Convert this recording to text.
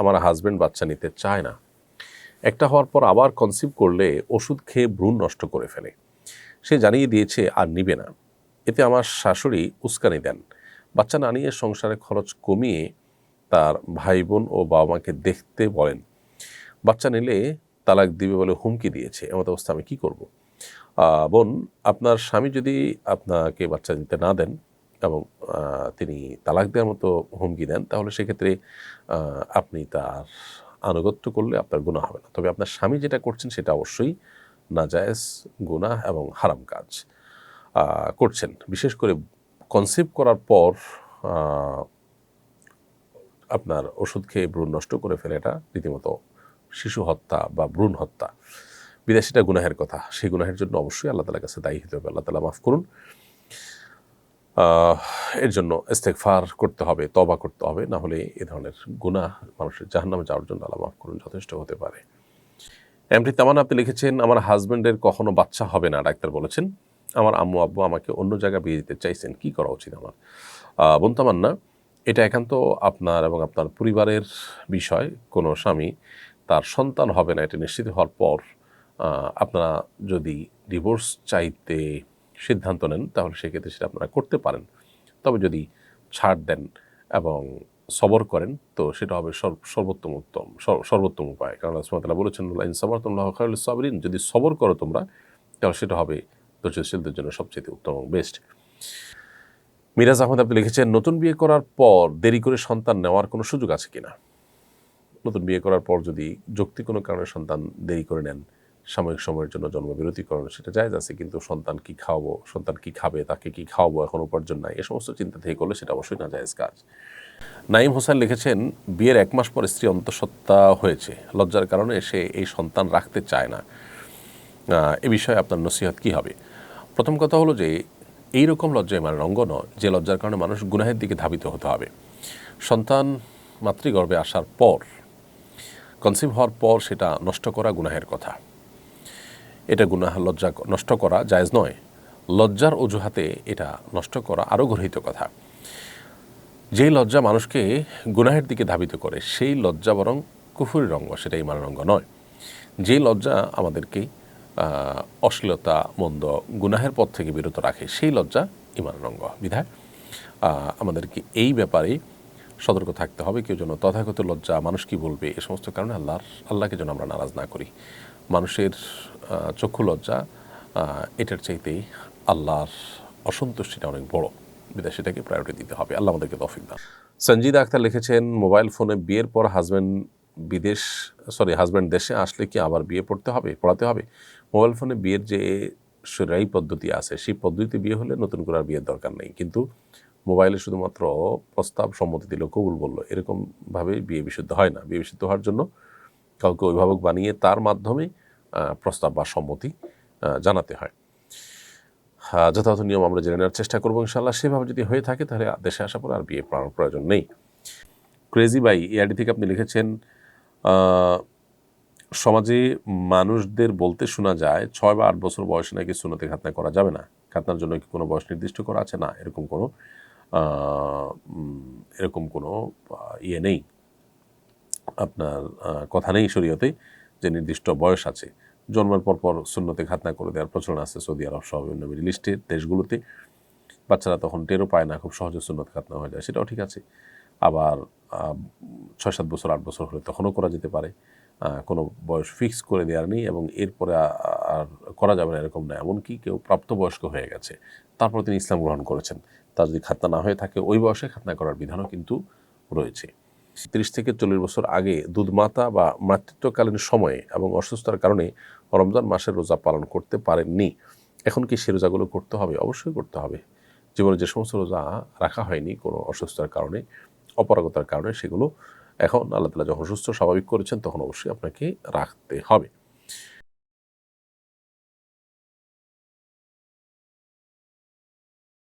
আমার হাজবেন্ড বাচ্চা নিতে চায় না। একটা হওয়ার পর আবার কনসিভ করলে ওষুধ খেয়ে ভ্রূণ নষ্ট করে ফেলে। সে জানিয়ে দিয়েছে, আর নিবে না। এতে আমার শাশুড়ি উস্কানি দেন। বাচ্চা না নিয়ে সংসারে খরচ কমিয়ে তার ভাই বোন ও বাবা মাকে দেখতে বলেন, বাচ্চা নিলে তালাক দিবে বলে হুমকি দিয়েছে। এমত অবস্থা আমি কী করব? বোন, আপনার স্বামী যদি আপনাকে বাচ্চা নিতে না দেন এবং তিনি তালাক দেওয়ার মতো হুমকি দেন, তাহলে সেক্ষেত্রে আপনি তার আনুগত্য করলে আপনার গুণা হবে না। তবে আপনার স্বামী যেটা করছেন সেটা অবশ্যই নাজায়েজ গুনাহ এবং হারাম কাজ করছেন। বিশেষ করে কনসেপ্ট করার পর আপনার ওষুধ খেয়ে ভ্রূণ নষ্ট করে ফেলে এটা রীতিমতো শিশু হত্যা বা ভ্রূণ হত্যা। বিদেশিটা গুনাহের কথা, সেই গুনাহের জন্য অবশ্যই আল্লাহ তালার কাছে দায়ী হতে হবে। আল্লাহ তালা মাফ করুন। এর জন্য ইস্তেকফার করতে হবে তবা করতে হবে না হলে এ ধরনের গুনাহ মানুষের জাহান্নামে যাওয়ার জন্য আল্লাহ মাফ করুন যথেষ্ট হতে পারে। এমটি তামান আপনি লিখেছেন আমার হাজব্যান্ডের কখনো বাচ্চা হবে না। ডাক্তার বলেছেন আমার আম্মু আব্বু আমাকে অন্য জায়গায় বিয়ে দিতে চাইছেন কি করা উচিত আমার? আহ, বোন তামান্না এটা একান্ত আপনার এবং আপনার পরিবারের বিষয় কোনো স্বামী তার সন্তান হবে না এটা নিশ্চিত হওয়ার পর আপনারা যদি ডিভোর্স চাইতে সিদ্ধান্ত নেন, তাহলে সেক্ষেত্রে সেটা আপনারা করতে পারেন। তবে যদি ছাড় দেন এবং সবর করেন, তো সেটা হবে সর্ব- সর্বোত্তম উত্তম সর্বোত্তম উপায়। কারণ সুমতলা বলেছেন ইন সবর তোমরা সাবরিন। যদি সবর করো তোমরা, তাহলে সেটা হবে ধৈর্যশীলদের জন্য সবচেয়ে উত্তম বেস্ট। মিরাজ আহমদ, আপনি লিখেছেন, নতুন বিয়ে করার পর দেরি করে সন্তান নেওয়ার কোনো সুযোগ আছে কিনা? নতুন বিয়ে করার পর যদি যুক্তি কোনো কারণে সন্তান দেরি করে নেন সাময়িক সময়ের জন্য জন্মবিরতি করেন সেটা জায়জ আছে, কিন্তু সন্তান কি খাওয়াবো, সন্তান কি খাবে, তাকে কি খাওয়াবো এখন উপার্জন নাই, এ সমস্ত চিন্তা থেকে করলে সেটা অবশ্যই না জায়েজ কাজ। নাইম হোসেন লিখেছেন, বিয়ের এক মাস পর স্ত্রী অন্তঃসত্ত্বা হয়েছে, লজ্জার কারণে সে এই সন্তান রাখতে চায় না। এ বিষয়ে আপনার নসিহত কী হবে? প্রথম কথা হলো যে এই রকম লজ্জায় মানে রঙ্গ নয়, যে লজ্জার কারণে মানুষ গুনাহের দিকে ধাবিত হতে হবে। সন্তান মাতৃগর্ভে আসার পর কনসিভ হওয়ার পর সেটা নষ্ট করা গুনাহের কথা। এটা গুনাহ লজ্জা নষ্ট করা জায়েজ নয়। লজ্জার অজুহাতে এটা নষ্ট করা আরও গর্হিত কথা। যেই লজ্জা মানুষকে গুনাহের দিকে ধাবিত করে, সেই লজ্জা বরং কুফুরি রঙ্গ সেটা ইমান রঙ্গ নয়। যেই লজ্জা আমাদেরকে অশ্লীলতা, মন্দ, গুনাহের পথ থেকে বিরত রাখে, সেই লজ্জা ইমান রঙ্গ বিধায় আমাদেরকে এই ব্যাপারে সতর্ক থাকতে হবে, কেউ যেন তথাগত লজ্জা মানুষ কি বলবে? এ সমস্ত কারণে আল্লাহর, আল্লাহকে যেন আমরা নারাজ না করি। মানুষের চক্ষু লজ্জা এটার চাইতেই আল্লাহর অসন্তুষ্টিটা অনেক বড়। বিধায় সেটাকে প্রায়োরিটি দিতে হবে। আল্লাহ আমাদেরকে তফিক দান। সঞ্জিদা আক্তার লিখেছেন, মোবাইল ফোনে বিয়ের পর হাজব্যান্ড বিদেশ সরি হাজব্যান্ড দেশে আসলে কি আবার বিয়ে পড়তে হবে, পড়াতে হবে? মোবাইল ফোনে বিয়ের যে সেরাই পদ্ধতি আছে, সেই পদ্ধতিতে বিয়ে হলে নতুন করে আর বিয়ের দরকার নেই। কিন্তু মোবাইলে শুধুমাত্র প্রস্তাব সম্মতি দিল কবুল বলল এরকমভাবে বিয়ে বিশুদ্ধ হয় না। বিয়ে বিশুদ্ধ হওয়ার জন্য কাউকে অভিভাবক বানিয়ে তার মাধ্যমে প্রস্তাব বা সম্মতি জানাতে হয়। যথাযথ নিয়ম আমরা জেনে নেওয়ার চেষ্টা করব ইনশাল্লাহ সেভাবে যদি হয়ে থাকে তাহলে দেশে আসার পর আর বিয়ে পড়ানোর প্রয়োজন নেই। ক্রেজি বাই এআইডি থেকে আপনি লিখেছেন সমাজে মানুষদের বলতে শোনা যায়, ছয় বা আট বছর বয়সে নাকি সুনতে খাতনা করা যাবে না। খাতনার জন্য কি কোনো বয়স নির্দিষ্ট করা আছে? না, এরকম কোনো এরকম কোনো ইয়ে নেই। আপনার কথা নেই শরীয়তে যে নির্দিষ্ট বয়স আছে। জন্মের পর পর শূন্যতে খাতনা করে দেওয়ার প্রচলন আছে সৌদি আরব সহ বিভিন্ন মিডল ইস্টের দেশগুলোতে। বাচ্চারা তখন টেরও পায় না, খুব সহজে শূন্যতে খাতনা হয়ে যায়, সেটাও ঠিক আছে। আবার ছয় সাত বছর, আট বছর হলে তখনও করা যেতে পারে। কোনো বয়স ফিক্স করে দেওয়ার নেই এবং এরপরে আর করা যাবে না এরকম না এমনকি কেউ প্রাপ্তবয়স্ক হয়ে গেছে, তারপর তিনি ইসলাম গ্রহণ করেছেন। তার যদি খাতনা না হয়ে থাকে, ওই বয়সে খাতনা করার বিধানও কিন্তু রয়েছে। তিরিশ থেকে চল্লিশ বছর আগে দুধমাতা বা মাতৃত্বকালীন সময়ে এবং অসুস্থতার কারণে রমজান মাসের রোজা পালন করতে পারেননি। এখন কি সে রোজাগুলো করতে হবে? অবশ্যই করতে হবে। জীবনে যে সমস্ত রোজা রাখা হয়নি কোনো অসুস্থতার কারণে, অপারগতার কারণে সেগুলো এখন আল্লাহ তালা যখন সুস্থ স্বাভাবিক করেছেন তখন অবশ্যই আপনাকে রাখতে হবে।